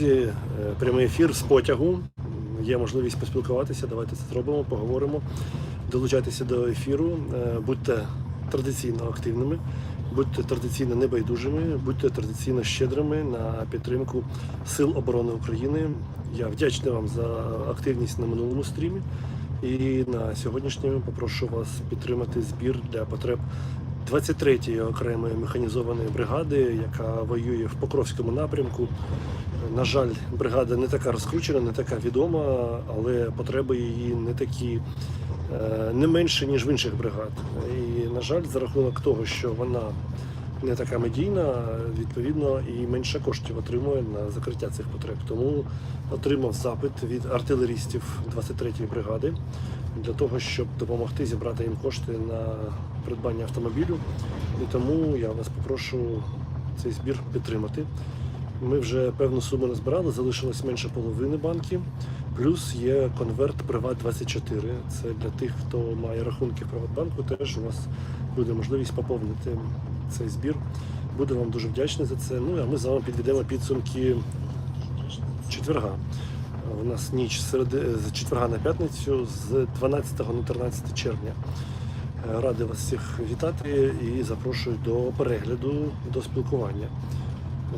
Е, Прямий ефір з потягу. Є можливість поспілкуватися. Давайте це зробимо, поговоримо. Долучайтеся до ефіру, Е, будьте традиційно активними, будьте традиційно небайдужими, будьте традиційно щедрими на підтримку Сил оборони України. Я вдячний вам за активність на минулому стрімі. І на сьогоднішньому попрошу вас підтримати збір для потреб 23-ї окремої механізованої бригади, яка воює в Покровському напрямку. На жаль, бригада не така розкручена, не така відома, але потреби її не такі е, не менше, ніж в інших бригад. І, на жаль, за рахунок того, що вона не така медійна, відповідно, і менше коштів отримує на закриття цих потреб. Тому отримав запит від артилерістів 23-ї бригади для того, щоб допомогти зібрати їм кошти на придбання автомобілю. І тому я вас попрошу цей збір підтримати. Ми вже певну суму назбирали, залишилось менше половини банки. Плюс є конверт Приват 24. Це для тих, хто має рахунки в Приватбанку. Теж у вас буде можливість поповнити цей збір. Буду вам дуже вдячний за це. Ну а ми з вами підведемо підсумки четверга. У нас ніч серед з четверга на п'ятницю з 12 на 13 червня. Радий вас всіх вітати і запрошую до перегляду, до спілкування.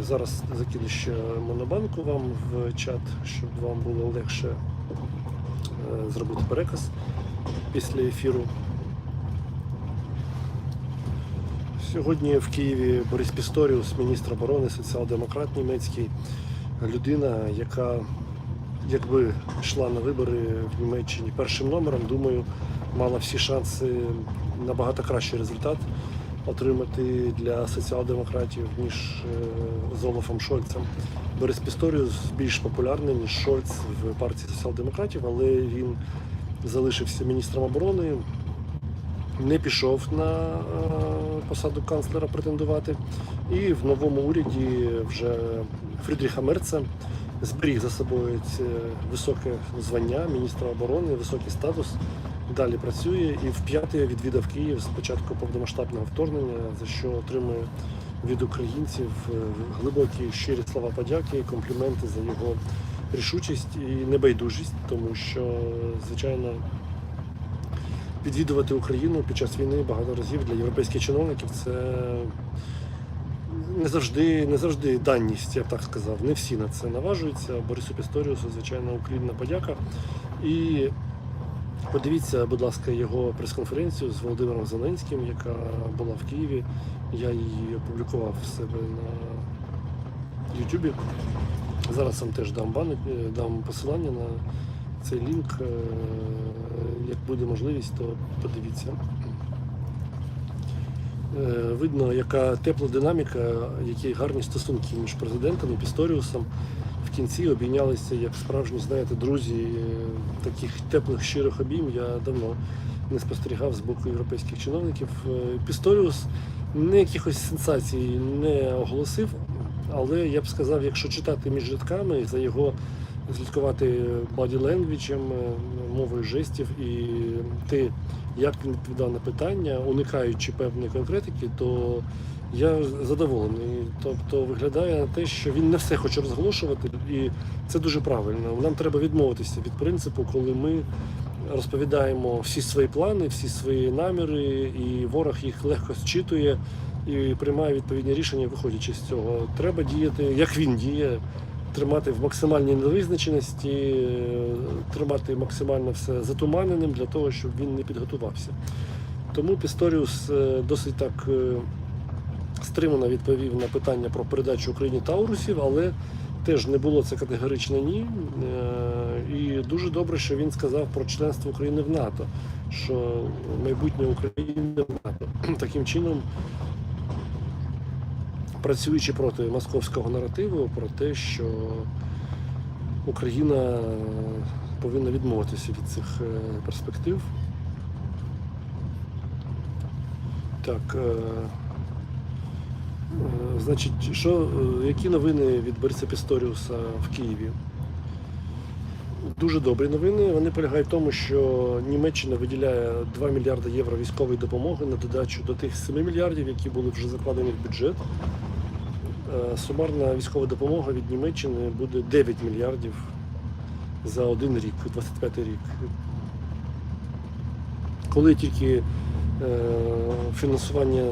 Зараз закину ще монобанку вам в чат, щоб вам було легше е, зробити переказ після ефіру. Сьогодні в Києві Борис Пісторіус, міністр оборони, соціал-демократ німецький, людина, яка якби йшла на вибори в Німеччині першим номером, думаю, мала всі шанси на багато кращий результат отримати для соціал-демократів, ніж е, з Олафом Шольцем. Борис Пісторіус більш популярний, ніж Шольц в партії соціал-демократів, але він залишився міністром оборони, не пішов на е, посаду канцлера претендувати. І в новому уряді вже Фрідріха Мерца зберіг за собою це високе звання міністра оборони, високий статус. Далі працює і вп'яте відвідав Київ з початку повномасштабного вторгнення, за що отримує від українців е, глибокі щирі слова подяки, і компліменти за його рішучість і небайдужість, тому що, звичайно, відвідувати Україну під час війни багато разів для європейських чиновників це не завжди, не завжди даність, я б так сказав. Не всі на це наважуються. Борису Пісторіусу, звичайно, уклінна подяка. І подивіться, будь ласка, його прес-конференцію з Володимиром Зеленським, яка була в Києві. Я її опублікував в себе на Ютубі. Зараз вам теж дам бани, дам посилання на цей лінк. Е, Як буде можливість, то подивіться. Е, Видно, яка тепла динаміка, які гарні стосунки між президентом і Пісторіусом. В кінці обійнялися як справжні, знаєте, друзі. Е, Таких теплих щирих обійм я давно не спостерігав з боку європейських чиновників. Е, Пісторіус не якихось сенсацій не оголосив, але я б сказав, якщо читати між рядками за його слідкувати боді-ленгвічем, мовою жестів і те, як він відповідав на питання, уникаючи певної конкретики, то я задоволений. Тобто виглядає на те, що він не все хоче розголошувати, і це дуже правильно. Нам треба відмовитися від принципу, коли ми розповідаємо всі свої плани, всі свої наміри, і ворог їх легко зчитує і приймає відповідні рішення, виходячи з цього. Треба діяти, як він діє. Тримати в максимальній невизначеності, е, тримати максимально все затуманеним для того, щоб він не підготувався. Тому Пісторіус е, досить так е, стримано відповів на питання про передачу Україні Таурусів, але теж не було це категорично ні. І дуже добре, що він сказав про членство України в НАТО, що майбутнє України в НАТО. Таким чином, працюючи проти московського наративу, про те, що Україна повинна відмовитися від цих е, перспектив. Так. е, Е, Значить, що, які новини від Бориса Пісторіуса в Києві? Дуже добрі новини. Вони полягають в тому, що Німеччина виділяє 2 мільярди євро військової допомоги на додачу до тих 7 мільярдів, які були вже закладені в бюджет. е, сумарна військова допомога від Німеччини буде 9 мільярдів за один рік, 25 рік. Коли тільки е, фінансування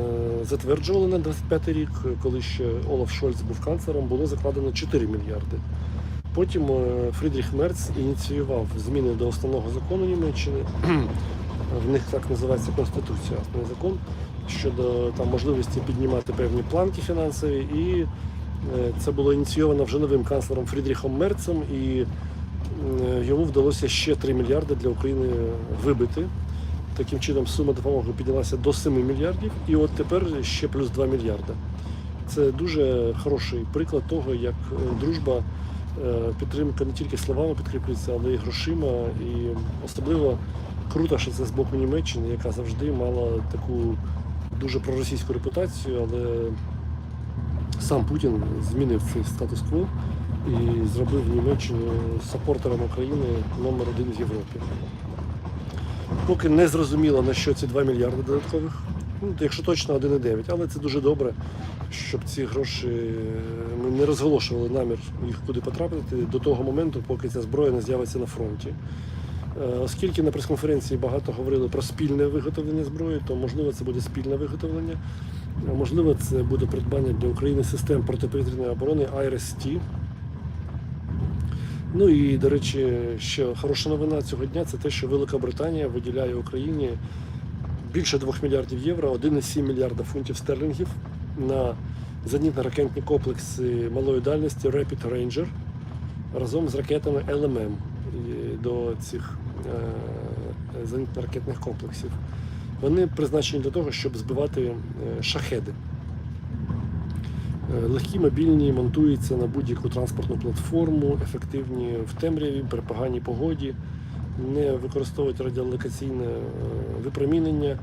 затверджували на 25 рік, коли ще Олаф Шольц був канцлером, було закладено 4 мільярди. Потім е, Фрідріх Мерц ініціював зміни до основного закону Німеччини. В них так називається Конституція, основний закон щодо там можливості піднімати певні планки фінансові. І е, це було ініційовано вже новим канцлером Фрідріхом Мерцем, і е, йому вдалося ще 3 мільярди для України вибити. Таким чином сума допомоги піднялася до 7 мільярдів, і от тепер ще плюс 2 мільярди. Це дуже хороший приклад того, як дружба, підтримка не тільки словами підкріплюється, але й грошима. І особливо круто, що це з боку Німеччини, яка завжди мала таку дуже проросійську репутацію, але сам Путін змінив цей статус-кво і зробив Німеччину сапортером України номер один в Європі. Поки не зрозуміло, на що ці 2 мільярди додаткових. Ну, якщо точно 1,9, але це дуже добре, щоб ці гроші е, ми не розголошували намір їх куди потрапити до того моменту, поки ця зброя не з'явиться на фронті. Е, Оскільки на прес-конференції багато говорили про спільне виготовлення зброї, то можливо це буде спільне виготовлення. Можливо, це буде придбання для України систем протиповітряної оборони IRST. Ну і, до речі, ще хороша новина цього дня це те, що Велика Британія виділяє Україні більше 2 мільярдів євро, 1,7 мільярда фунтів стерлінгів на зенітно-ракетні комплекси малої дальності Rapid Ranger разом з ракетами LMM до цих е, зенітно-ракетних комплексів. Вони призначені для того, щоб збивати е, шахеди. Е, Легкі мобільні монтуються на будь-яку транспортну платформу, ефективні в темряві, при поганій погоді, не використовують радіолокаційне е, випромінення,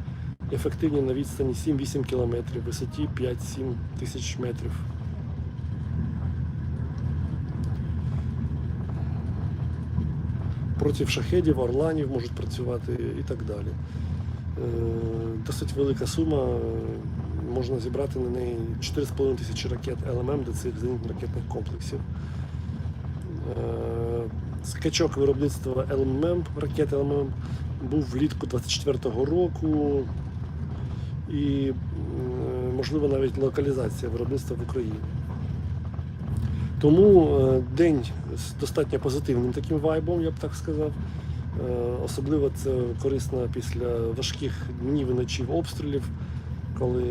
ефективні на відстані 7-8 км, висоті 5-7 тисяч метрів. Проти шахедів, орланів можуть працювати і так далі. Е, Досить велика сума. е, Можна зібрати на неї 4,5 тисячі ракет ЛММ до цих зенітно-ракетних комплексів. Скачок виробництва ЛММ, ракет ЛММ був влітку 24-го року і, можливо, навіть локалізація виробництва в Україні. Тому е, день з достатньо позитивним таким вайбом, я б так сказав. Е, Особливо це корисно після важких днів і ночів обстрілів, коли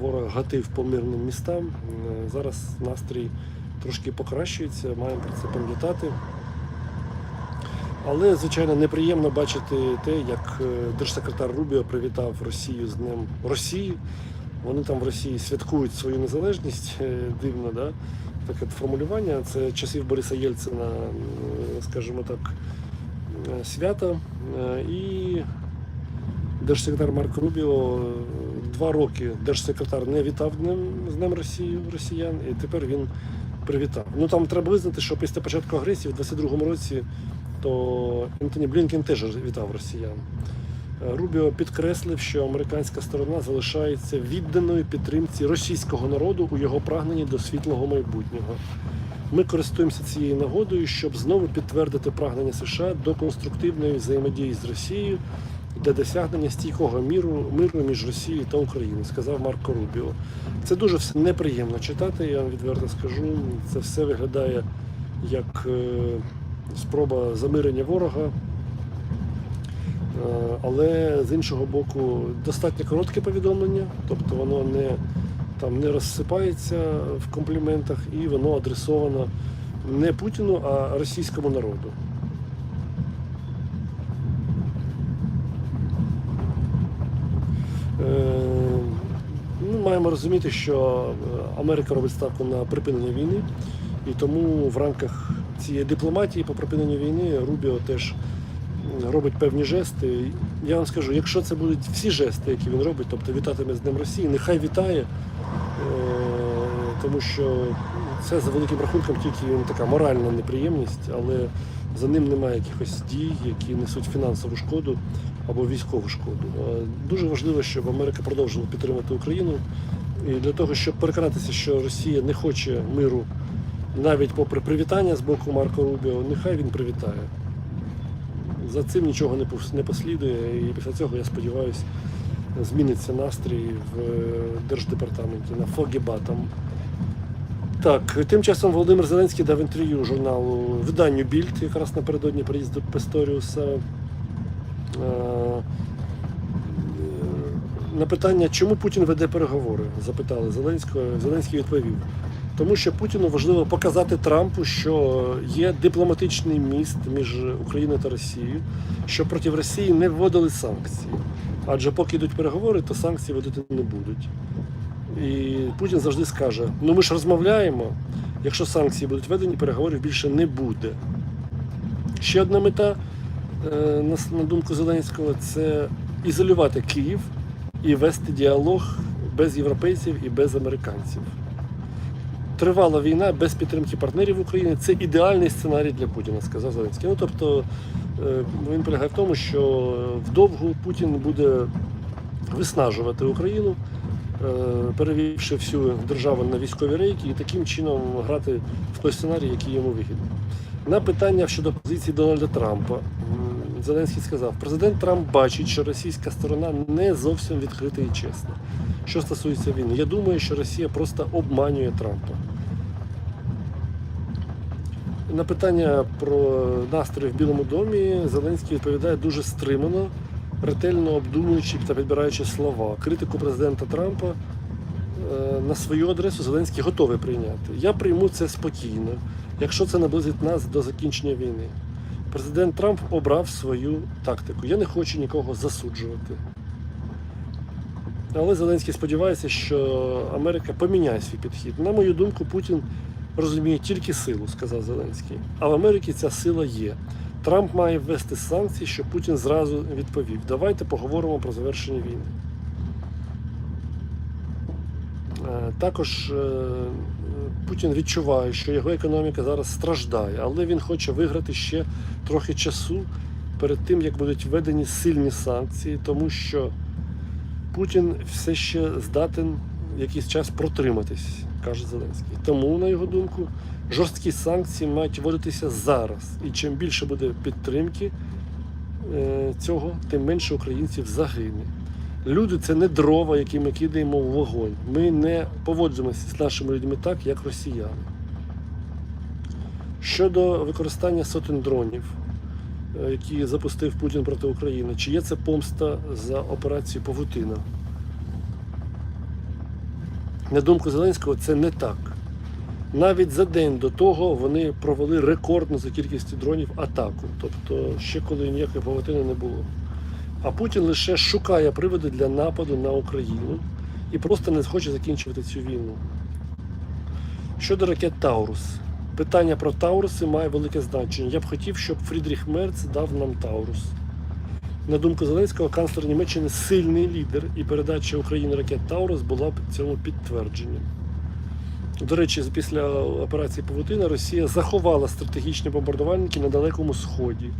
ворог гатив по мирним містам. Е, Зараз настрій трошки покращується, маємо про це пам'ятати. Але, звичайно, неприємно бачити те, як е, держсекретар Рубіо привітав Росію з Днем Росії. Вони там в Росії святкують свою незалежність. Е, Дивно, да? таке формулювання. Це часів Бориса Єльцина, скажімо так, е, свято. Е, І держсекретар Марк Рубіо два роки держсекретар не вітав з Днем Росії росіян, і тепер він привітав. Ну там треба визнати, що після початку агресії в 22-му році то Ентоні Блінкен теж вітав росіян. Е, Рубіо підкреслив, що американська сторона залишається відданою підтримці російського народу у його прагненні до світлого майбутнього. Ми користуємося цією нагодою, щоб знову підтвердити прагнення США до конструктивної взаємодії з Росією для досягнення стійкого міру, миру між Росією та Україною, сказав Марко Рубіо. Це дуже все неприємно читати, я вам відверто скажу. Це все виглядає як е, спроба замирення ворога. Е, Але з іншого боку, достатньо коротке повідомлення, тобто воно не, там, не розсипається в компліментах і воно адресовано не Путіну, а російському народу. Е, Ну, маємо розуміти, що Америка робить ставку на припинення війни, і тому в рамках цієї дипломатії по припиненню війни Рубіо теж робить певні жести. Я вам скажу, якщо це будуть всі жести, які він робить, тобто вітатиме з Днем Росії, нехай вітає, е, тому що це за великим рахунком тільки така моральна неприємність, але за ним немає якихось дій, які несуть фінансову шкоду або військову шкоду. Е, Дуже важливо, щоб Америка продовжила підтримати Україну І для того, щоб переконатися, що Росія не хоче миру навіть попри привітання з боку Марко Рубіо, нехай він привітає. За цим нічого не послідує, і після цього, я сподіваюся, зміниться настрій в е, Держдепартаменті на Фогіба там. Так, тим часом Володимир Зеленський дав інтерв'ю журналу виданню Більд, якраз напередодні приїзду Песторіуса. Е, е, На питання, чому Путін веде переговори, запитали Зеленського. Зеленський відповів. Тому що Путіну важливо показати Трампу, що є дипломатичний міст між Україною та Росією, що проти Росії не вводили санкції. Адже поки йдуть переговори, то санкції вводити не будуть. І Путін завжди скаже: ну ми ж розмовляємо, якщо санкції будуть введені, переговорів більше не буде. Ще одна мета, е, на думку Зеленського, це ізолювати Київ і вести діалог без європейців і без американців. Тривала війна без підтримки партнерів України. Це ідеальний сценарій для Путіна, сказав Зеленський. Ну тобто е, він полягає в тому, що вдовгу Путін буде виснажувати Україну, е, перевівши всю державу на військові рейки і таким чином грати в той сценарій, який йому вигідний. На питання щодо позиції Дональда Трампа Зеленський сказав: президент Трамп бачить, що російська сторона не зовсім відкрита і чесна. Що стосується війни, я думаю, що Росія просто обманює Трампа. На питання про настрої в Білому домі Зеленський відповідає дуже стримано, ретельно обдумуючи та підбираючи слова. Критику президента Трампа е, на свою адресу Зеленський готовий прийняти. Я прийму це спокійно, якщо це наблизить нас до закінчення війни. Президент Трамп обрав свою тактику. Я не хочу нікого засуджувати. Але Зеленський сподівається, що Америка поміняє свій підхід. На мою думку, Путін розуміє тільки силу, сказав Зеленський. А в Америці ця сила є. Трамп має ввести санкції, щоб Путін зразу відповів: давайте поговоримо про завершення війни. Е, Також е, Путін відчуває, що його економіка зараз страждає, але він хоче виграти ще трохи часу перед тим, як будуть введені сильні санкції, тому що Путін все ще здатен якийсь час протриматись, каже Зеленський. Тому, на його думку, жорсткі санкції мають вводитися зараз. І чим більше буде підтримки е, цього, тим менше українців загине. Люди це не дрова, які ми кидаємо в вогонь. Ми не поводжуємося з нашими людьми так, як росіяни. Щодо використання сотень дронів, е, які запустив Путін проти України, чи є це помста за операцію Павутина? На думку Зеленського, це не так. Навіть за день до того вони провели рекордну за кількістю дронів атаку. Тобто ще коли ніякої павутини не було. А Путін лише шукає приводи для нападу на Україну і просто не хоче закінчувати цю війну. Щодо ракет Таурус. Питання про Тауруси має велике значення. Я б хотів, щоб Фрідріх Мерц дав нам Таурус. На думку Зеленського, канцлер Німеччини сильний лідер, і передача Україні ракет Таурус була б цьому підтвердженням. До речі, після операції Павутина Росія заховала стратегічні бомбардувальники на Далекому Сході.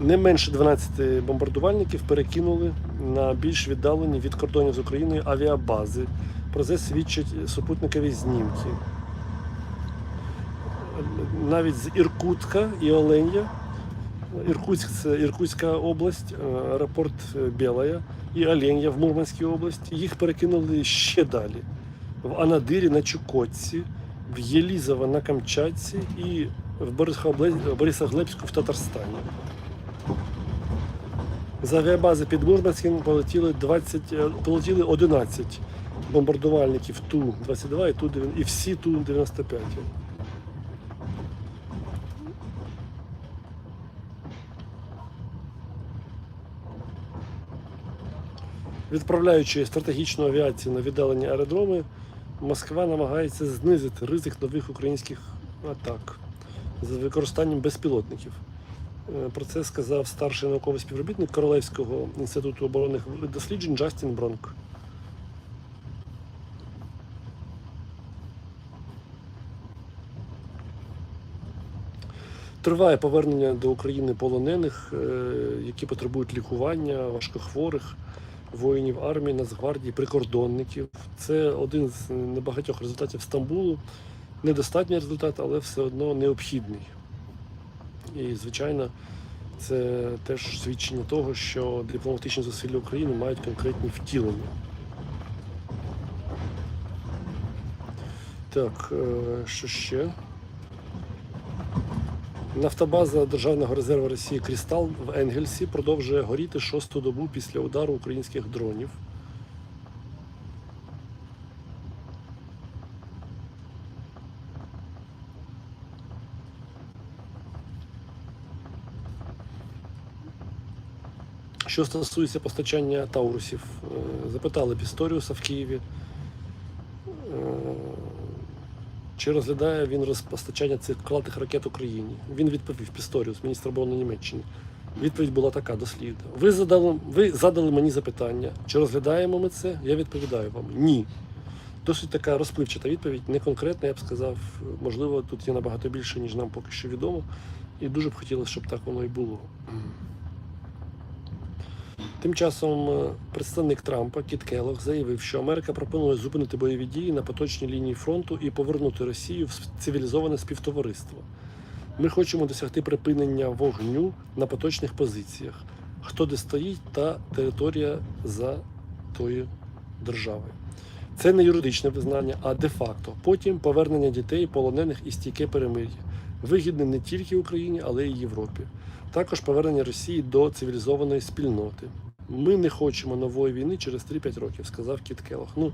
Не менше 12 бомбардувальників перекинули на більш віддалені від кордонів з Україною авіабази. Про це свідчать супутникові знімки. Навіть з Іркутська і Оленя. Іркутськ це Іркутська область, е, аеропорт Білая і Оленя в Мурманській області. Їх перекинули ще далі. В Анадирі на Чукотці, в Єлізово на Камчатці і в Борисоглеб- Борисоглебську в Татарстані. З авіабази під Мурманським полетіли 20, е, полетіли 11 бомбардувальників Ту-22 і Ту і всі Ту-95. Відправляючи стратегічну авіацію на віддалені аеродроми, Москва намагається знизити ризик нових українських атак з використанням безпілотників. Е, Про це сказав старший науковий співробітник Королевського інституту оборонних досліджень Джастін Бронк. Триває повернення до України полонених, е, які потребують лікування, важкохворих. Воїнів армії, Нацгвардії, прикордонників. Це один з небагатьох результатів Стамбулу. Недостатній результат, але все одно необхідний. І, звичайно, це теж свідчення того, що дипломатичні зусилля України мають конкретні втілення. Так, е, що ще? Нафтобаза Державного резерву Росії Крістал в Енгельсі продовжує горіти шосту добу після удару українських дронів. Що стосується постачання таурусів, е, запитали Пісторіуса в Києві. е, Чи розглядає він розпостачання цих крилатих ракет Україні? Він відповів Пісторіус, міністр оборони Німеччини. Відповідь була така дослідна. Ви задали, ви задали мені запитання, чи розглядаємо ми це? Я відповідаю вам ні. Досить така розпливчата відповідь, не конкретна, я б сказав. Можливо, тут є набагато більше, ніж нам поки що відомо. І дуже б хотілося, щоб так воно і було. Тим часом е, представник Трампа Кіт Келлог заявив, що Америка пропонує зупинити бойові дії на поточній лінії фронту і повернути Росію в цивілізоване співтовариство. Ми хочемо досягти припинення вогню на поточних позиціях, хто де стоїть та територія за тою державою. Це не юридичне визнання, а де-факто. Потім повернення дітей, полонених і стійке перемир'я. Вигідне не тільки Україні, але й Європі. Також повернення Росії до цивілізованої спільноти. Ми не хочемо нової війни через 3-5 років, сказав Кіт Келлог. Ну,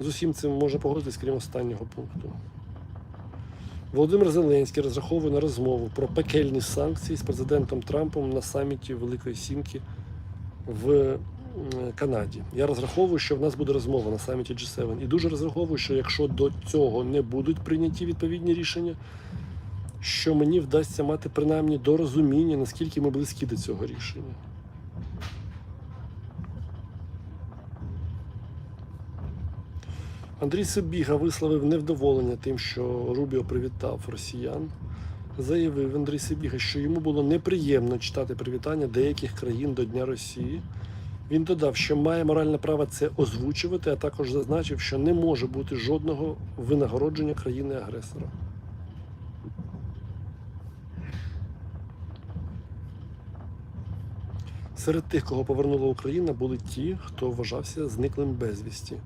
з усім цим можна погодитись, крім останнього пункту. Володимир Зеленський розраховує на розмову про пекельні санкції з президентом Трампом на саміті Великої Сімки в Канаді. Я розраховую, що в нас буде розмова на саміті G7. І дуже розраховую, що якщо до цього не будуть прийняті відповідні рішення, що мені вдасться мати принаймні до розуміння, наскільки ми близькі до цього рішення. Андрій Сибіга висловив невдоволення тим, що Рубіо привітав росіян. Заявив Андрій Сибіга, що йому було неприємно читати привітання деяких країн до Дня Росії. Він додав, що має моральне право це озвучувати, а також зазначив, що не може бути жодного винагородження країни-агресора. Серед тих, кого повернула Україна, були ті, хто вважався зниклим безвісті.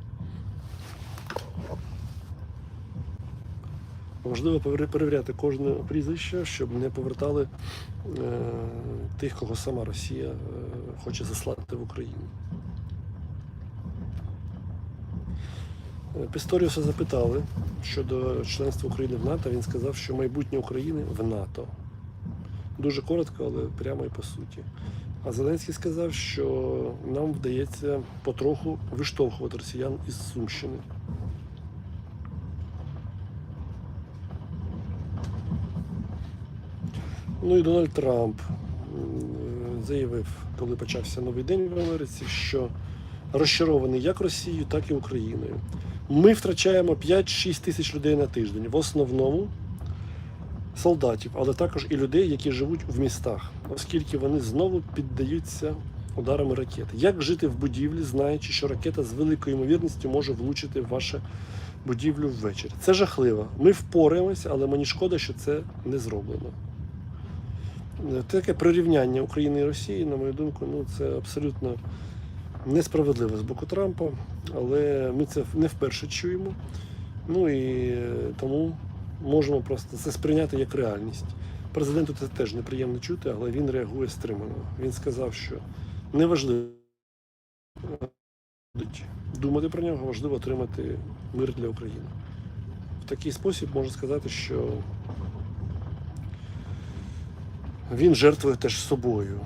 Важливо пере- перевіряти кожне прізвище, щоб не повертали е, тих, кого сама Росія е, хоче заслати в Україну. Е, Пісторіуса запитали щодо членства України в НАТО. Він сказав, що майбутнє України в НАТО. Дуже коротко, але прямо і по суті. А Зеленський сказав, що нам вдається потроху виштовхувати росіян із Сумщини. Ну і Дональд Трамп заявив, коли почався новий день в Америці, що розчарований як Росією, так і Україною. Ми втрачаємо 5-6 тисяч людей на тиждень, в основному солдатів, але також і людей, які живуть в містах, оскільки вони знову піддаються ударами ракет. Як жити в будівлі, знаючи, що ракета з великою ймовірністю може влучити в вашу будівлю ввечері? Це жахливо. Ми впораємося, але мені шкода, що це не зроблено. Таке прирівняння України і Росії, на мою думку, ну це абсолютно несправедливо з боку Трампа, але ми це не вперше чуємо. Ну і е, тому можемо просто це сприйняти як реальність. Президенту це теж неприємно чути, але він реагує стримано. Він сказав, що неважливо думати про нього, важливо отримати мир для України. В такий спосіб можна сказати, що він жертвує теж собою.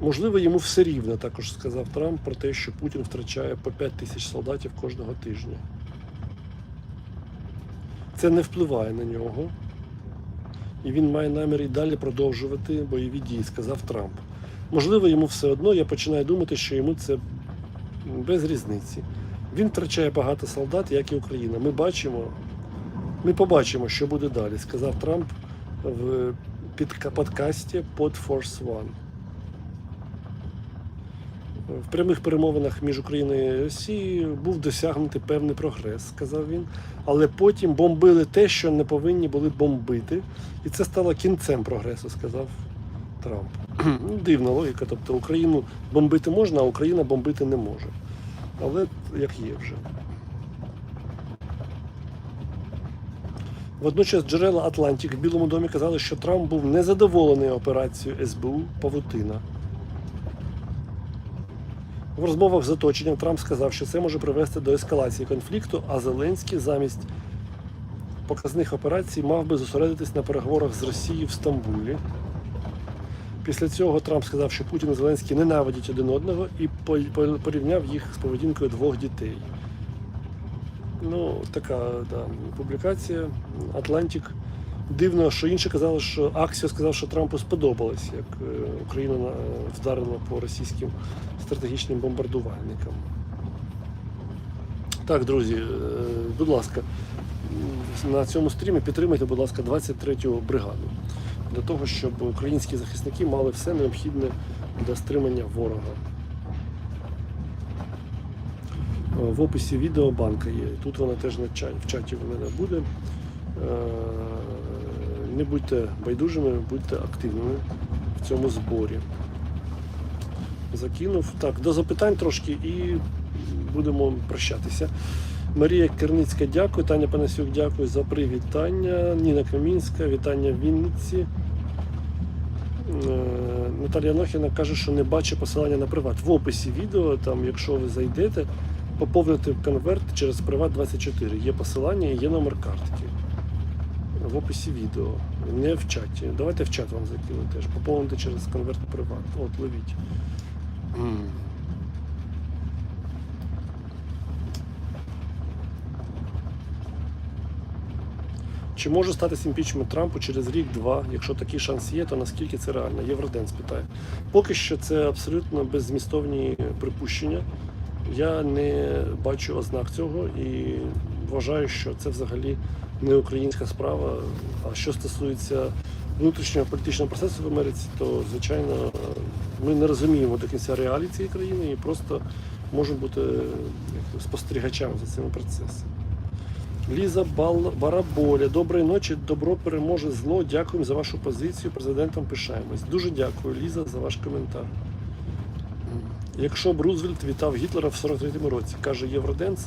Можливо, йому все рівно також сказав Трамп про те, що Путін втрачає по 5 тисяч солдатів кожного тижня. Це не впливає на нього. І він має намір і далі продовжувати бойові дії, сказав Трамп. Можливо, йому все одно, я починаю думати, що йому це без різниці. Він втрачає багато солдат, як і Україна. Ми бачимо, ми побачимо, що буде далі, сказав Трамп в подкасті Pod Force One. В прямих перемовинах між Україною і Росією був досягнутий певний прогрес, сказав він. Але потім бомбили те, що не повинні були бомбити. І це стало кінцем прогресу, сказав Трамп. Ну, Дивна логіка. Тобто Україну бомбити можна, а Україна бомбити не може. Але як є вже. Водночас джерела Атлантик в Білому домі казали, що Трамп був незадоволений операцією СБУ Павутина. В розмовах з оточенням Трамп сказав, що це може привести до ескалації конфлікту, а Зеленський замість показних операцій мав би зосередитись на переговорах з Росією в Стамбулі. Після цього Трамп сказав, що Путін і Зеленський ненавидять один одного і по- по- порівняв їх з поведінкою двох дітей. Ну, така да, публікація. Атлантик. Дивно, що інші казали, що Аксіо сказав, що Трампу сподобалось, як е, Україна вдарила по російським стратегічним бомбардувальникам. Так, друзі, е, будь ласка, на цьому стрімі підтримайте, будь ласка, 23-ю бригаду для того, щоб українські захисники мали все необхідне для стримання ворога. Е, В описі відео банка є. Тут вона теж в чаті в мене буде. Е, Не будьте байдужими, будьте активними в цьому зборі. Закинув. Так, до запитань трошки і будемо прощатися. Марія Керницька, дякую. Таня Панасюк, дякую за привітання. Ніна Камінська, вітання в Вінниці. Е, Наталія Нохіна каже, що не бачить посилання на приват. В описі відео, там, якщо ви зайдете, поповните конверт через Приват 24. Є посилання є номер картки. В описі відео, не в чаті. Давайте в чат вам закину теж. Поповните через конверт Приват. От, ловіть. Чи може статися імпічмент Трампу через рік-два? Якщо такий шанс є, то наскільки це реально? Євроденс питає. Поки що це абсолютно беззмістовні припущення. Я не бачу ознак цього і вважаю, що це взагалі не українська справа. А що стосується внутрішнього політичного процесу в Америці, то звичайно ми не розуміємо до кінця реалій цієї країни і просто можемо бути спостерігачами за цими процесами. Ліза. Бараболя. Доброї ночі, добро переможе зло. Дякуємо за вашу позицію. Президентом пишаємось. Дуже дякую, Ліза, за ваш коментар. Якщо б Рузвельт вітав Гітлера в 43-му році, каже Євроденс,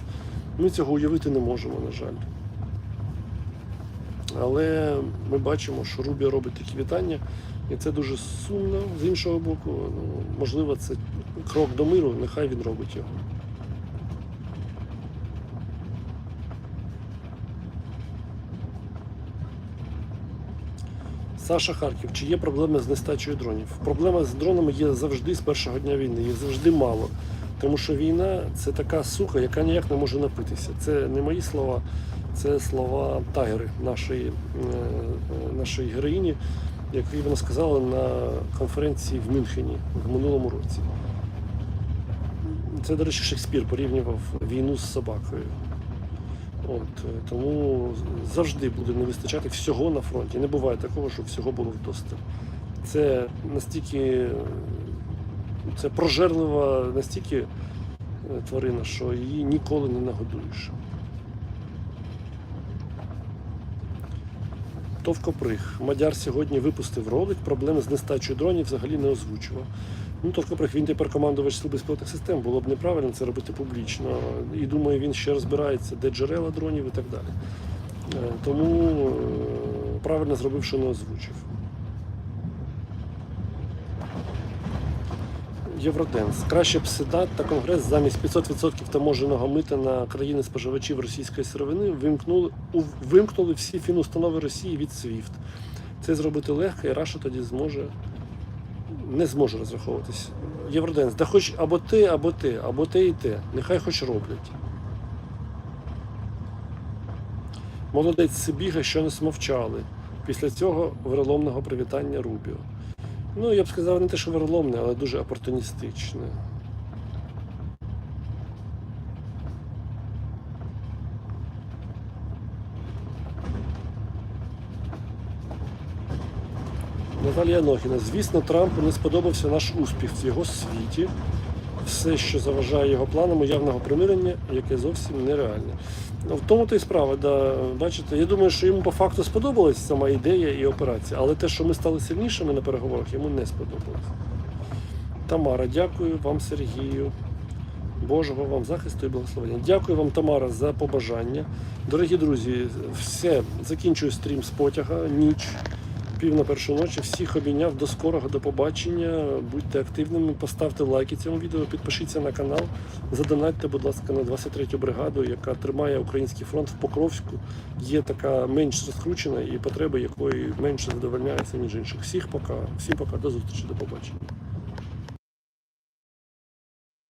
ми цього уявити не можемо, на жаль. Але ми бачимо, що Рубі робить такі вітання, і це дуже сумно. З іншого боку, ну, можливо, це крок до миру, нехай він робить його. Саша Харків, чи є проблеми з нестачею дронів? Проблема з дронами є завжди з першого дня війни, їх завжди мало. Тому що війна це така суха, яка ніяк не може напитися. Це не мої слова, це слова Тагери, нашої, е, е, нашої героїні, які вона сказала на конференції в Мюнхені в минулому році. Це, до речі, Шекспір порівнював війну з собакою. От, е, тому завжди буде не вистачати всього на фронті. Не буває такого, щоб всього було вдосталь. Це настільки це прожерлива настільки е, тварина, що її ніколи не нагодуєш. Товкоприг. Мадяр сьогодні випустив ролик. Проблеми з нестачею дронів взагалі не озвучував. Ну, Товкоприг, він тепер командувач сил безпілотних систем. Було б неправильно це робити публічно. І думаю, він ще розбирається, де джерела дронів і так далі. Е, Тому е, правильно зробив, що не озвучив. Євроденс. Краще б Сенат та Конгрес замість 500% таможеного мита на країни споживачів російської сировини вимкнули, вимкнули всі фінустанови Росії від SWIFT. Це зробити легко, і Раша тоді зможе не зможу розраховуватись. Євроденс, да хоч або ти, або ти, або ти і ти. Нехай хоч роблять. Молодець Сибіга, що не смовчали. Після цього вероломного привітання Рубіо. Ну, я б сказав, не те, що вероломне, але дуже опортуністичне. Наталія Нохіна. Звісно, Трампу не сподобався наш успіх в його світі. Все, що заважає його планам уявного примирення, яке зовсім нереальне. Ну, в тому то й справа, да, бачите, я думаю, що йому по факту сподобалась сама ідея і операція, але те, що ми стали сильнішими на переговорах, йому не сподобалось. Тамара, дякую вам, Сергію. Божого вам захисту і благословення. Дякую вам, Тамара, за побажання. Дорогі друзі, все, закінчую стрім з потяга, ніч, пів на першу ночі. Всіх обійняв до скорого, до побачення. Будьте активними, поставте лайки цьому відео, підпишіться на канал, задонатьте, будь ласка, на 23-ю бригаду, яка тримає український фронт в Покровську. Є така менш розкручена і потреби якої менше задовольняється, ніж інших. Всіх пока, всім пока, до зустрічі, до побачення.